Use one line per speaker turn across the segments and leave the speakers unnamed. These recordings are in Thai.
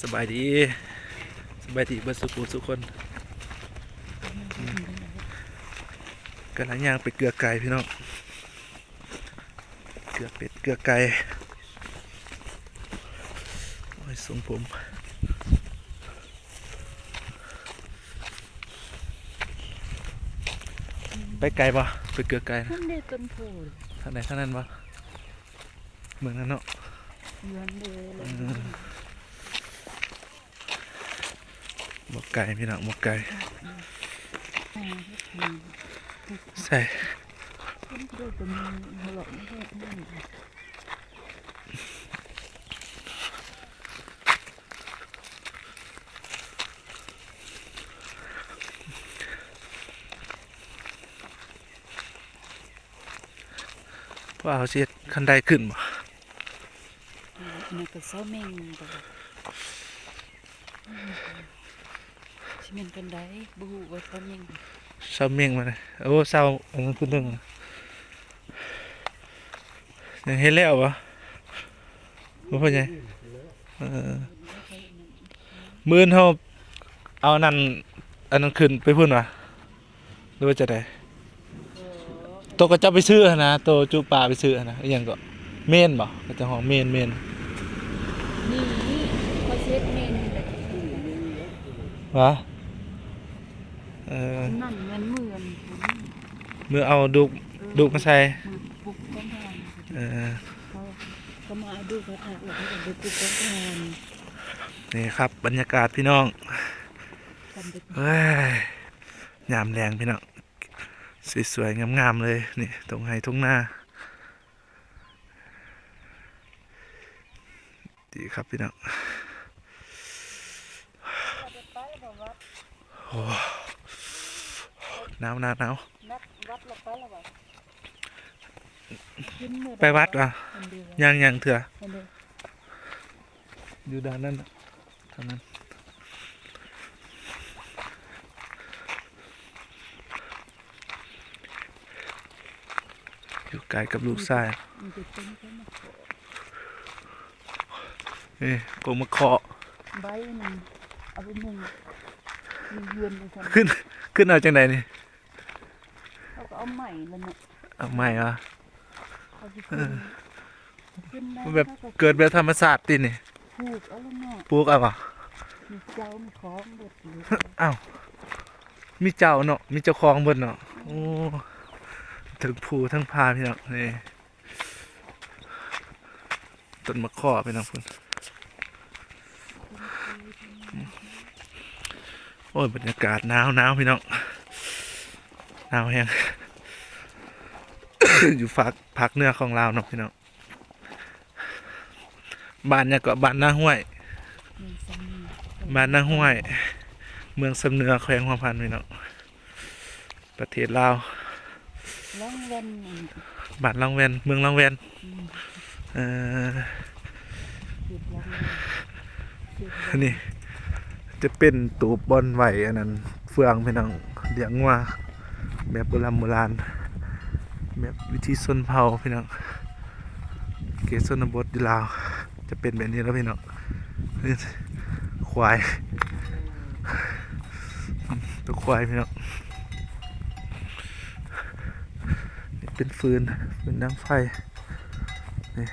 สบายดีสบายดีเบิดสุขุสุกคนกำลังย่างไปเกลือไก่พี่น้องเกลือเป็ดเกลือไก่โอ้ยทรงผมไปไกลปะไปเกลือไก่นะ
ขึ้นได้ต้นโพด
ทางไหนทางนั้นปะเมืองนั้นเนาะ
เยือนเลยเลย
หมกไก่พี่น้องหมกไก่
อ่าอืม
ใส่
ขึ้นได้ต้นหัวหลอกไม่ได้นั่น
ว่าเอาเสียคันใดขึ้นบ่
อ่าอันนั้นก็ เสาแมงก็แบบอืมสิแม่นกันได้บ่ฮู้ว่าเสาแมง
เศร้าเมียงมาเลยโอ้เศร้าอันนั้นคือหนึ่งยังเห็นแล้วปะบ่พ่อใหญ่เออมื้อนเฮาเอานั่นอันนั้นขึ้นไปพุ่นวะหรือว่าจะได้โตวก็จะไปซื้อหั่นนะโตวจูปลาไปซื้อหั่นนะอหยังก็เมนบ่ก็จะห้องเมนเมน
นี่เขาเช็ดเมนเลย
วะ เออ
นั่นมันเหมือน
มือเอาดุกดุกมาใส่
มือปุกต้นทาน
เออ
เขาเขามาเอาดูเขาถากแล้วเขาก็ดูปุกต้นทาน
นี่ครับ บรรยากาศพี่น้อง
ทำเป็น
เฮ้ยยามแรงพี่น้องสวยๆงามๆเลยนี่ตรงไห้ตรงหน้าดีครับพี่น้องโอ้ หนาวหนาวหนาว
นัดวัดลงไปแล้วบ่ขึ้นเมื่อใด
ไปวัดอะ
คนเดียว
ยังยังเถื่อ
คนเดียว
อยู่ด้านนั้นน่ะทางนั้นอยู่ไกลกับลูกชาย
มันจะเป็นแค่มาขอ
นี่กงมาเคาะ
ใบหนึ่งเอาไปหนึ่งมีเยือนไปทำ
ขึ้นขึ้นเอาจังไดนี่
เขาก็ เอาใหม่แล้วเนี่ย
เอาไม่อะ
เขาจะขึ้นขึ้นได้
มันแบบ
ขา
เกิดแบบธรรมศาสตร์ตินี่
ผูกเอาแล้วเนาะ
ปลูกเอาป่ะ
มีเจ้ามีของเบิดเลย
อ้าวมีเจ้าเนาะมีเจ้าของเบิดเนาะโอ้ถึงภูทั้งพาพี่น้องนี่ต้นมะข้อพี่น้องพุ่นโอ้ยบรรยากาศหนาวหนาวพี่น้องหนาวแฮง อยู่ฝากพักเหนื้อของเราวเนาะพี่น้องบ้านเนี่ยก็บ้านหน้าห้วย
มีสามี
บ้านนาห้วย เมืองสำเนือแขวงหัวพันพี่น้องประเทศลาว
ล่องเล่นอัน
บ้านลังแวนเมืองลังแวน
อืม
เอ่อ
จุดล่องเล่นจุดล่อง
นี่จะเป็นตูบบอนไหวอันนั้น เฟืองพี่น้องเลี้ยงว่าแบบโบราณโบราณ แบบวิธีชนเผาพี่น้องเกศชนบทอยู่ลาว จะเป็นแบบนี้แล้วพี่น้องนี่ควายตัวควายพี่น้องนี่เป็นฟืนเป็นน้ำไฟนี่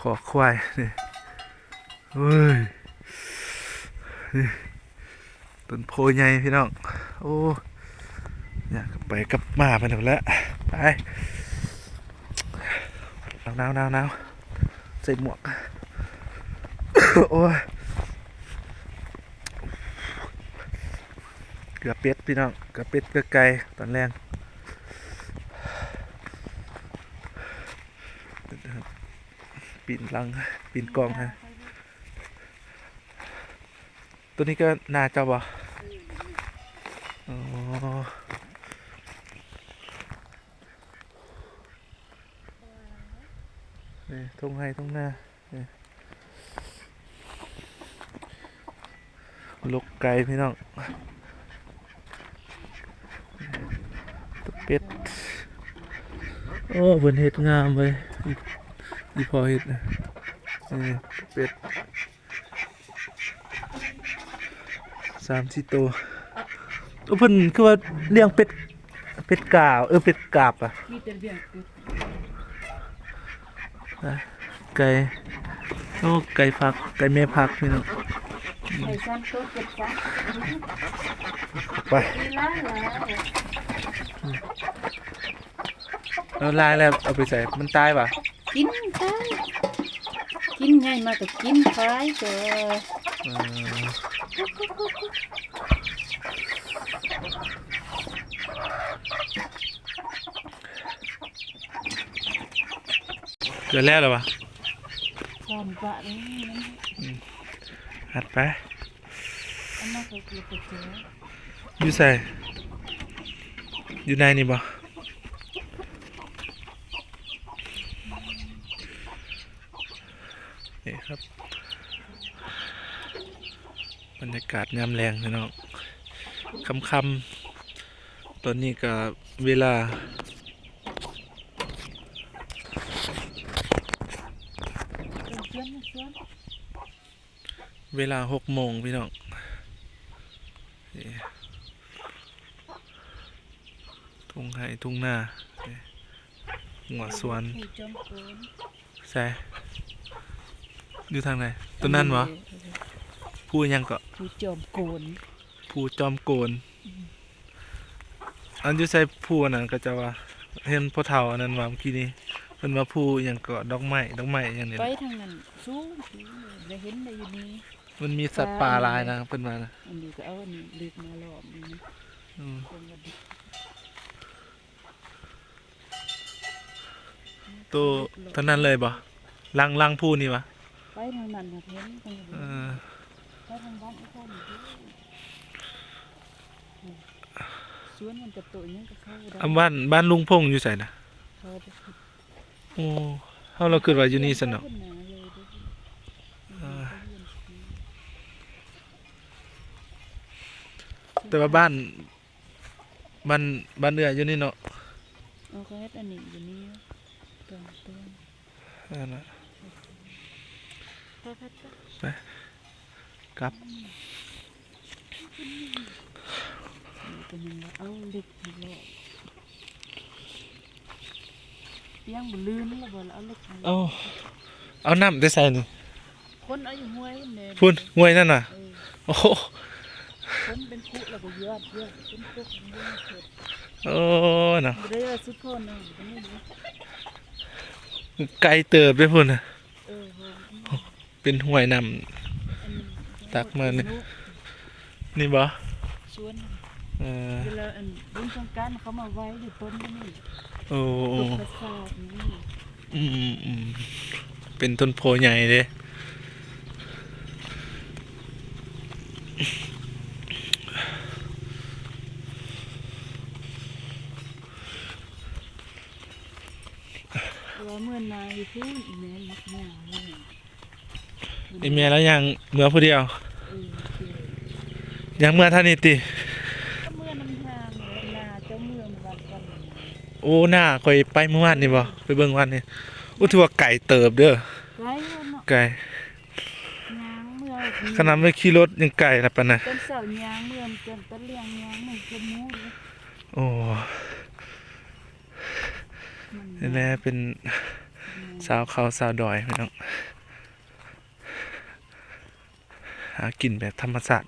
ขอควายนี่เฮ้ยนี่ต้นโพใหญ่พี่น้องโอ้ อยากกลับไปกลับมาไปหมดแล้วไปหนาวหนาวหนาวใส่หมวก โอ้ยเกือเป็ดพี่น้องเกือเป็ดเกือไก่ตอนแรกปีนลังปีนกองฮะตัวนี้ก็นาเจ้าบ่ ทุ่งให้ทุ่งหน้านี่กไก่พี่น้องเป็ดโอ้บนเห็ดงามเลยอีพอเห็ดนะนี่เป็ดสามสี่ตัวเพิ่นคือว่าเลี้ยงเป็ดเป็ดกาเออเป็ดกาบอะ
มีแต่เลี้ยงเป็ด
ไก่โอ้ไก่พัก ไก่แม่พักพี่น้อง
ไก่ซ้ำตัวเป็ดซ้
ไปำ
มีหล้านหลาย
แล้วลายแล้วเอาไปใส่ มันตายป่ะ
กินไปกินไงมาก็กินไปเจ้อ
เออเกิดแล้วหรอวะ
สอนปะเลยมัน
หัดไป
เอามาก็คือเป็ดเจ้อ
อยู่ใส่อยู่ในนี่บ่นี่ครับบรรยากาศยามแรงพี่น้องคำคำๆตอนนี้ก็เวลา
เพื่อนเพื่อน
เวลาหกโมงพี่น้องนี่ทุ่งไห่ทุ่งนานี่หัวสวน
ผู้จอมโกน
ใช่อยู่ทางไหนตัวนั้นวะผู้ยังก็
ผู้จอมโกน
ผู้จอมโกน อันอยู่ใส่ผู้อันนั้นก็จะว่า เห็นพ่อเฒ่าอันนั้นว่าเมื่อกี้นี้เพิ่นว่าผู้หยังก็ดอกไม้ดอกไม้อย่างนี้
ไปทางนั้นสูงได้เห็นได้อยู่นี่
มันมีสัตว์ป่าหลายนะเพิ่นว่านะ
อันนี้ก็เอาอันนี้ลึกมาหลอมนี่
อืม
คนว่าดิ
ตัวเท่านั้นเลยบ่ลังลังผู้นี่วะ
ไปทางนั้นนะเห็นทาง
เอ
นี้
อ
ไปทางบ้านไอ้คนนี่สวนมันกับตัวนี้ก็เข้าได้
อำบ้านบ้านลุงพงอยู่ไสนะ
เขาไปขุด
โอ้เฮาเราคิดว่าอยู่นี่ซั่นเนาะ
ขึ้หเลยเด้อ
เออ แต่ว่าบ้านบ้านบ้านเอื้ออยู่นี่เนาะ
เอาก็เฮ็ดอันนี้อยู่นี่ตรงตรง
นั่นน่ะ
ไปไปไป
กลับ
นี่เป็นยังไงเอาเล็กมาหลอกเปียงบ่ลื่นแล้วบ่แล้วเอาเล็กมาหล
เอา
อก
เอาน้ำได้ใส่นี่
คนเอาอยู่ห้วยเนี่ย
พุ่นห้วยนั่นน่ะ
เออ
โอ้โห
คน เป็นคุแล้วก็ยอดเยอะเป็นคุเป็นเยอะเสร็จ
โอ้เนาะ
บ่ได้ว่าสุดโทนนะบ่ได้ดู
ไกลเติบไปพุ่นน่ะ
เออโห
เป็นห้วยน้
อันนี้
ตักมาเนี่ยำนี่บ่
สวน
เออ
เวลาอันบุญสงกรารเขามาไว้อยู่ต้นนี่
โอ้
ต้นประสาทนี่
อืมอืมอืมเป็นต้นโพใหญ่เด้
ว่าเมื่อนาย พูดอีแม่มักแม่เลย
ไอแม่แล้วยังเมื่อผู้เดียว
เออเกี่ยว
ยังเมื่อท่านนี่ติ
ก็เมื่อน้ำทางเลยนาเจ้าเมืองวัดกัน
โอ้หน้าคอยไปเมื่อวานนี่บ่ไปเบิ่งวันนี่โอ้ถือว่าไก่เติบเด้อ
ไกลวันเนาะ
ไก่
ยางเมื่อ
ขนาดไม่ขี่รถยังไก่ละปานน่ะ
ต้นเสาร์ยางเมื่อจนต้นเลี้ยงยางเหมือนจะมูเลย
โอ้
มัน
นี่แหละเป็น สาวเขาสาวดอยพี่น้องหากินแบบธรรมชาติ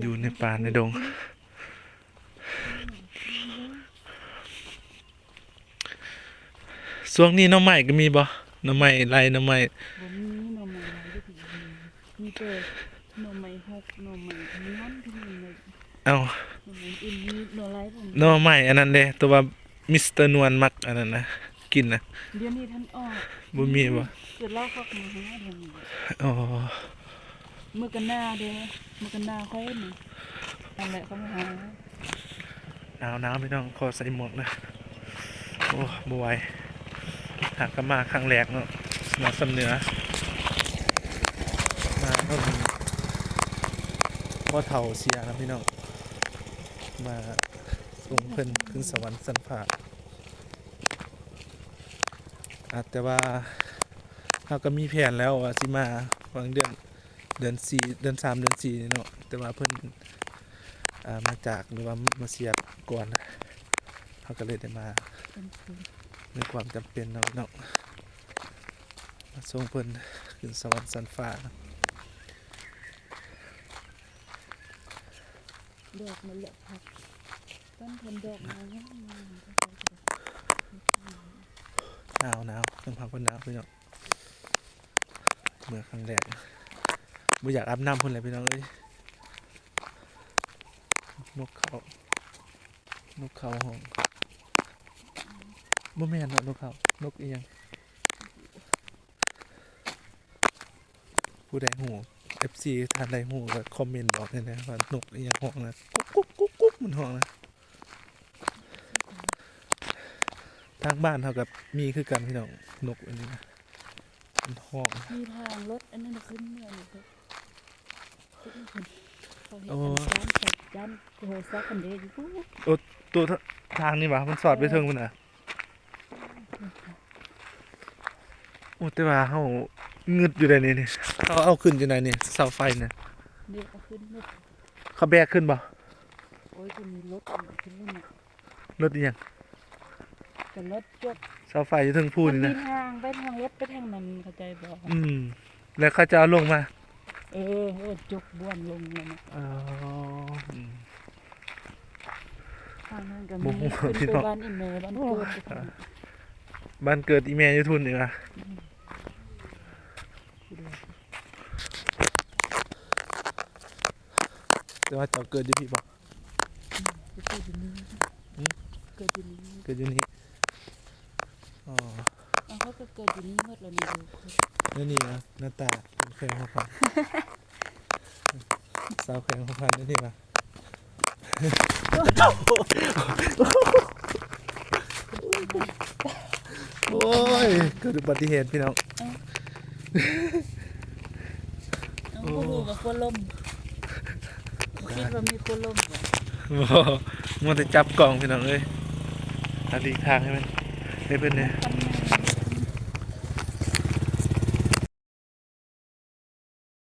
อยู่ในป่าในดง ช่วงนี้หน้องใหม่ก็มีบ่หน้องใหม่ไรหน้องใหม่
บ่มีหน่อไม้หลายที่มีแต่หน่อไม้หกหน่อไม้ม้วนที่มันเลย
เอ้า
หน่อไม้อื่นมีหน่อไรผม
หน้องใหม่อันนั้นเด้ตัวว่ามิสเตอร์นวลมักอันนั้นนะ กินนะ
เดี๋ยวนี้ท่านออก
บ่มีบ่
เกิดเล่าเข้ามาหาเดี๋ยวนี้
อ๋อ
เมื่อกันหน้าเด้อเมื่อกันหน้าค่อยนี่นั่นแหละเขามาหา
หนาวหนาวพี่น้องขอใส่หมวกนะโอ้บ่ไหวหากก็มาครั้งแรกเนาะมาสำเหนือมาเพิ่นพ่อเฒ่าเสียแล้วพี่น้องมาส่งเพิ่นขึ้นสวรรค์สันผา อาจแต่ว่าเราก็มีแผนแล้วว่าสิมาวังเดือนเดือนสี่เดือนสามเดือนสี่เนาะแต่ว่าเพิ่นอ่ามาจากหรือว่ามาเสียบก่อนนะเขาก็เลยได้มา
เป็นค
วามจำเป็นเนาะเนาะมาส่งเพิ่นขึ้นสวรรค์สันฟ้า
ดอกมันแหละพักต้นทนดอกมาเนี่ยมั นก็ไปจะ
หนาวหนาวต้องพักคนหนาวพี่น้องเมื่อครั้งแรกบ่อยากอาบน้ำพุ่นเลยพี่น้องเอ้ยนกเขานกเขาห้องบ่แม่นนกเขานกอีหยังผู้ใดหู FC ทานใดหูก็คอมเมนต์บอกเลยนะว่านกอีหยังห้องนะกุ๊กกุ๊กกุ๊กกุ๊กมันห้องนะ ทางบ้านเท่ากับมีคือกันพี่น้องนกอันนี้นะมันห้อง
มีทางรถอันนั้นน่ะขึ้นเมื่อนี่ก็ขึ้นขึ้นเขาเห็น
โอ้
อันซ้ำสับยันโหซักกันเด้อยู่ปุ๊บ
ตัวทางนี่หว่ามันสอดไปเทิงมันอะโอ้แต่ว่าเฮาเงึดอยู่ได้นี่นี่เขาเอาขึ้นจังไดนี่เสาไฟน่ะ
เดี๋ยวเอาขึ้นรถ
เขาแบกขึ้นบ่
โอ้ยจะมีรถอันขึ้นรถน่ะ
รถอีหยัง
แต่รถจบ
เสาไฟอยู่เทิงพู
มัน
นี่
มี
นะ
ทางไปทางรถไปทางนั้นเข้าใจบ่
อืม แล้วเขาจะเอาลงมา
เออเออจกบ้วนลงเลยนะ
อ๋ออืม
ทางนั้นก็
โอ้
มี
โห
ขึ้น
พี่
ไป
น้อง
บ้านอีเมลบ้านเกิดไปทางนั้น
บ้านเกิดอีแม่อยู่ทุนนี่ว่ะแต่ว่าเจ้าเกิดอยู่พี่บ่
ไปเกิดอยู่นี่
อืม
เกิดอยู่นี่
เกิดอยู่นี่ อ๋อ
เอาเขาก็เกิดอยู่นี่หมดแล้วนี่ดูคน
แล้วนี่นะหน้าตาเป็นแขวงหัวพัน สาวแขวงหัวพันนี่นี่มาโอ้ยเกิดอุบัติเหตุพี่น้อง
เอาผู้รู้ว่าคนล่มคิดว่ามีคนล่มบ่
โอ้มัวแต่จับกล่องพี่น้องเอ้ยอาลีกทางให้มันให้เป็นเนี่ย
คัน